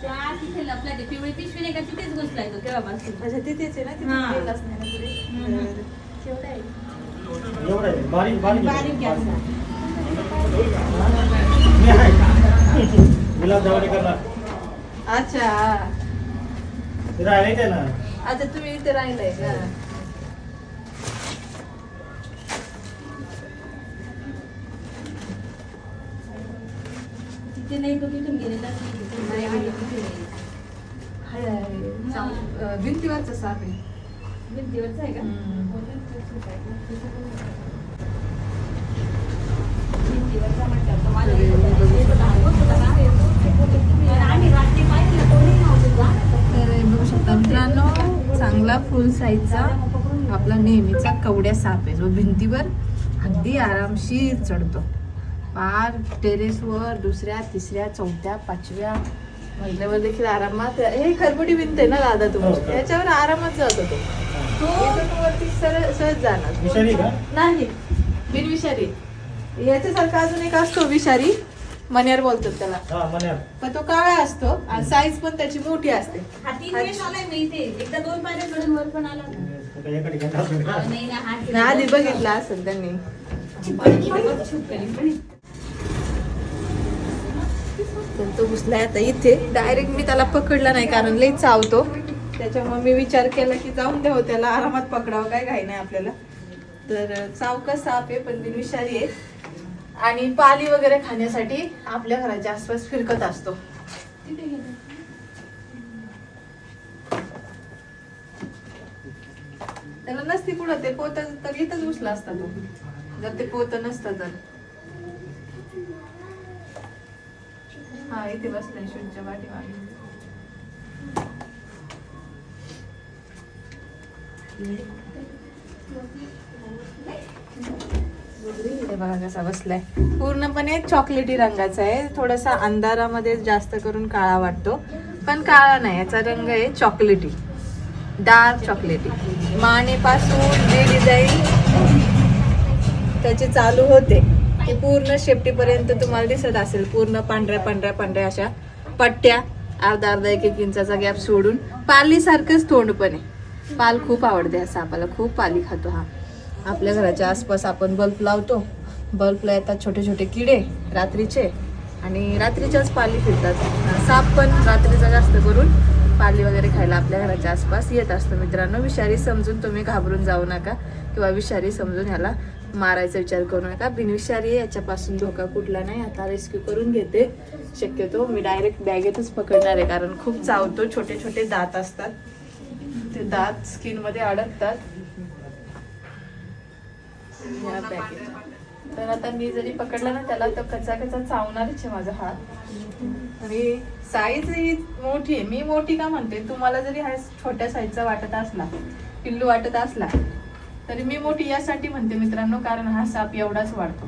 त्या तिथे लपला ते पिवळी पिशवी नाही का तिथेच घुसलाय तो तेव्हापासून. अच्छा तिथेच आहे ना तिथे हा. गेलाच नाही ना पुढे? हम्म. बरं. केवढा आहे. एवढं आहे. बारीक बारीक बारीक गॅस मी आहे गुलाब जावडे करणार अच्छा. ते राहिले ते ना? अच्छा तुम्ही इथे राहिलाय का? तिथे नाही तो तिथून गेलेला. भिंतीवरचा साप आहे. भिंतीवरचा आहे का? हम्म. भिंतीवरचा म्हटलं. तर माझ्या इथं येत होता, होत होता का? आणि आम्ही रात्री पाहिलं कोणी नव्हतं जा. तर बघू शकता मित्रांनो चांगला फुल साईजचा आपला नेहमीचा कवड्या साप आहे. जो भिंतीवर अगदी आरामशीर चढतो. पार टेरेसवर दुसऱ्या तिसऱ्या चौथ्या पाचव्या मजल्यावर देखील आरामात हे खरबडी भिंत आहे ना दादा हो, तुमची हो. याच्यावर आरामात जातो तो. इथून वरती सरळ सहज जाणार. नाही. बिनविषारी. याच्यासारखा अजून एक असतो विषारी. मनेर बोलतात त्याला. हा मन्यार पण तो काळा असतो. आणि साईज पण त्याची मोठी असते. हा तीन वेळेस आलाय तर तो घुसलाय आता इथे. डायरेक्ट मी त्याला पकडला नाही कारण लई चावतो. त्याच्यामुळे मी विचार केला की जाऊन द्यावं त्याला आरामात पकडावं काय घाई नाही आपल्याला. तर चावका साप आहे पण बिनविषारी आहे. आणि पाली वगैरे खाण्यासाठी आपल्या घराच्या आसपास फिरकत असतो. त्याला नसती कुठं ते पोत तर इथंच घुसला असता तो. जर ते पोत नसतं तर. हा इथे बसलाय शूजच्या पाठीमागे. बघा कसा बसलाय. पूर्णपणे चॉकलेटी रंगाचा आहे. थोडासा अंधारामध्ये जास्त करून काळा वाटतो पण काळा नाही. याचा रंग आहे चॉकलेटी. डार्क चॉकलेटी. मानेपासून जे डिझाईन त्याचे चालू होते. ते पूर्ण शेपटीपर्यंत तुम्हाला दिसत असेल. पूर्ण पांढऱ्या पांढऱ्या पांढऱ्या अशा पट्ट्या. अर्धा अर्धा एक एक इंचाचा गॅप सोडून पालीसारखंच तोंड पण आहे. पाल खूप आवडते असं आपल्याला. खूप पाली खातो हा. आपल्या घराच्या आसपास आपण बल्ब लावतो. बल्बला येतात छोटे छोटे किडे रात्रीचे आणि रात्रीच्याच पाली फिरतात. साप पण रात्रीचा जास्त करून पाली वगैरे खायला आपल्या घराच्या आसपास येत असतं. मित्रांनो विषारी समजून तुम्ही घाबरून जाऊ नका किंवा विषारी समजून ह्याला मारायचा विचार करू नका. बिनविषारी आहे, याच्यापासून धोका कुठला नाही. आता रेस्क्यू करून घेते. शक्यतो मी डायरेक्ट बॅगेतच पकडणार आहे कारण खूप चावतो. छोटे छोटे दात असतात. ते दात स्किनमध्ये अडकतात. या बॅगेत तर आता मी जरी पकडला ना त्याला तर कचा कचा चावणारच आहे माझा हात. आणि साईज ही मोठी आहे. मी मोठी का म्हणते? तुम्हाला जरी हा छोट्या साईजचा वाटत असला पिल्लू वाटत असला तरी मी मोठी यासाठी म्हणते मित्रांनो कारण हा साप एवढाच वाढतो.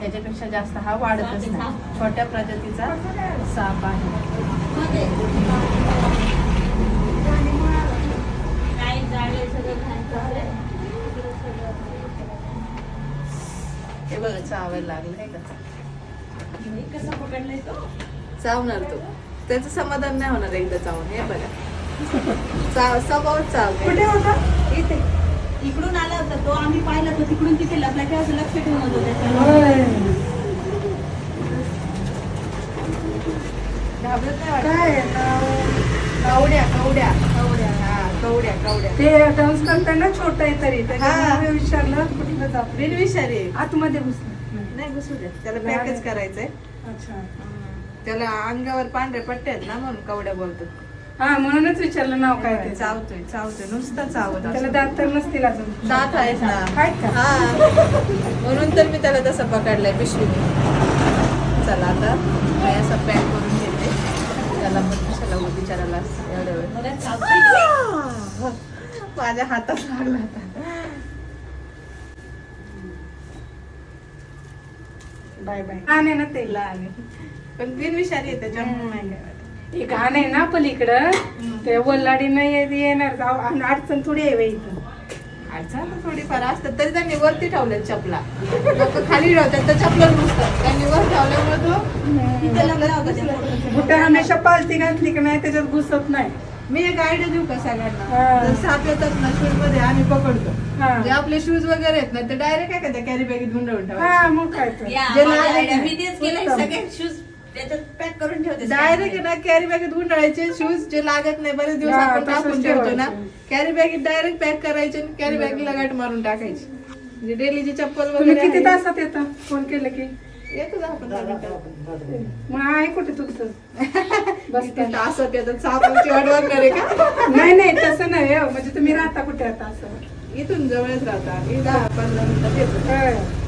त्याच्यापेक्षा जास्त हा वाढतच नाही. छोट्या प्रजातीचा साप आहे. हे बघा चावायला लागलं आहे का कसा पकडलाय तो चावणार तो. त्याचं समाधान नाही होणार एकदा चावून. हे बघा. चाव स्वभावच चाव कुठे होता? इथे. इकडून आला होता तो आम्ही पाहिला तो तिकडून तिथे लपला तेव्हा असं लक्ष ठेवून होतो त्याच्यावर घाबरत नाही वाटत कवड्या कवड्या कवड्या हा कवड्या कवड्या. ते डान्स करताना छोट आहे तरी विचारलं कुठलं जात? बिनविषारी. आतमध्ये घुसलं नाही घुसू दे त्याला पॅकेज करायचंय. अच्छा. त्याला अंगावर पांढऱ्या पट्ट्या आहेत ना म्हणून कवड्या बोलतात. हा म्हणूनच विचारलं नाव काय ते चावतोय चावतोय. नुसतं चावत त्याला असतो. दात तर नसतील अजून. दात आहेत ना. आहेत का? हा. म्हणून तर मी त्याला तसं पकडलंय पिशवी चला आता मी असं पॅक करून घेते. त्याला पण कशाला विचारायला एवढ्या वेळ. माझ्या हातात लागला आता. Bye bye. आहे ना ते लहान आहे. पण बिनविषारी आहे त्याच्यामुळे नाही काय वाटत. हे घाण आहे ना पलीकडं. ते वल्लाडी नाही येणार. जाऊ आणि अडचण थोडी आहे बाई इथं. अडचण थोडीफार असतात तरी त्यांनी वरती ठेवल्यात चपला. लोक खाली ठेवतात तर चपला नुसतात त्यांनी वर ठेवल्यामुळे तो त्या हमेशा पालती घातली की नाही त्याच्यात घुसत नाही. मी एक आयडिया देऊ का हा. सगळ्यांना साप येतात ना शूजमध्ये आम्ही पकडतो. जे आपले शूज वगैरे आहेत ना ते डायरेक्ट काय का कॅरी बॅगेत गुंडवून हा मग काय शूज त्याच्यात पॅक करून ठेवते डायरेक्ट ना कॅरी बॅगेत गुंडाळायचे शूज जे लागत नाही बरेच दिवस आपण टाकून ठेवतो ना. कॅरी बॅगेत डायरेक्ट पॅक करायचे आणि कॅरी बॅगला गाठ मारून टाकायची. म्हणजे डेलीची चप्पल वगैरे किती. तासात येता? फोन केलं की? येतो दहा पंधरा मिनिटात मग आहे कुठे तुमचं? बस किती तासात येतात सापाची वाट बघणार आहे का? नाही नाही तसं नाही हो. म्हणजे तुम्ही राहता कुठे आता असं? इथून जवळच राहता. आम्ही दहा पंधरा मिनिटात येतो.